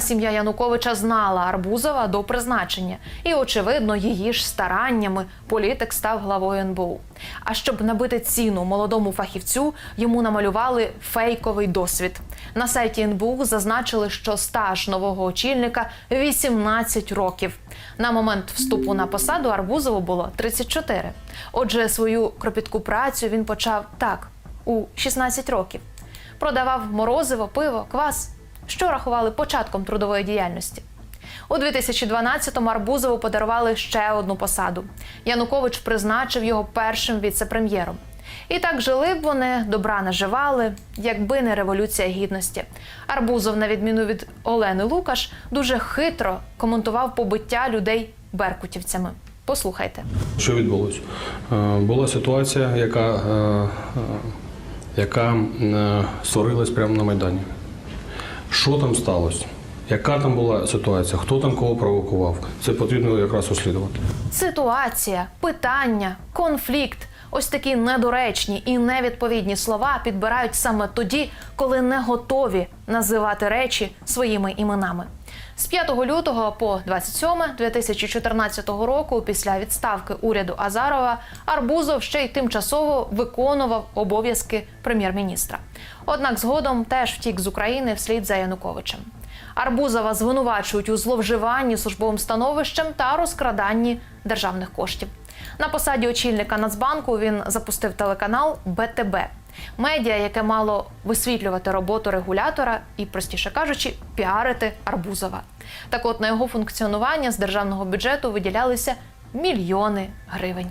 Сім'я Януковича знала Арбузова до призначення, і очевидно, її ж стараннями політик став главою НБУ. А щоб набити ціну молодому фахівцю, йому намалювали фейковий досвід. На сайті НБУ зазначили, що стаж нового очільника 18 років. На момент вступу на посаду Арбузову було 34. Отже, свою кропітку працю він почав так у 16 років. Продавав морозиво, пиво, квас, що рахували початком трудової діяльності. У 2012-му Арбузову подарували ще одну посаду. Янукович призначив його першим віце-прем'єром. І так жили б вони, добра наживали, якби не революція гідності. Арбузов, на відміну від Олени Лукаш, дуже хитро коментував побиття людей беркутівцями. Послухайте. Що відбулося? Е, Була ситуація, яка, е, е, яка створилась прямо на Майдані. Що там сталося? Яка там була ситуація? Хто там кого провокував? Це потрібно якраз розслідувати. Ситуація, питання, конфлікт. Ось такі недоречні і невідповідні слова підбирають саме тоді, коли не готові називати речі своїми іменами. З 5 лютого по 27 2014 року, після відставки уряду Азарова, Арбузов ще й тимчасово виконував обов'язки прем'єр-міністра. Однак згодом теж втік з України вслід за Януковичем. Арбузова звинувачують у зловживанні службовим становищем та розкраданні державних коштів. На посаді очільника Нацбанку він запустив телеканал БТБ. Медіа, яке мало висвітлювати роботу регулятора і, простіше кажучи, піарити Арбузова. Так от на його функціонування з державного бюджету виділялися мільйони гривень.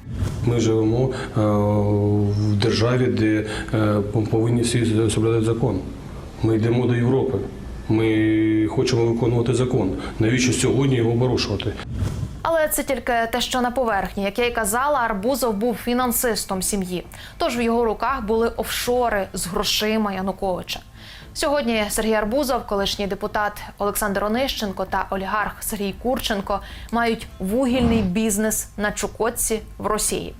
Ми живемо е, в державі, де е, повинні всі соблюдати закон. Ми йдемо до Європи. Ми хочемо виконувати закон. Навіщо сьогодні його порушувати? Це тільки те, що на поверхні. Як я й казала, Арбузов був фінансистом сім'ї. Тож в його руках були офшори з грошима Януковича. Сьогодні Сергій Арбузов, колишній депутат Олександр Онищенко та олігарх Сергій Курченко мають вугільний бізнес на Чукотці в Росії.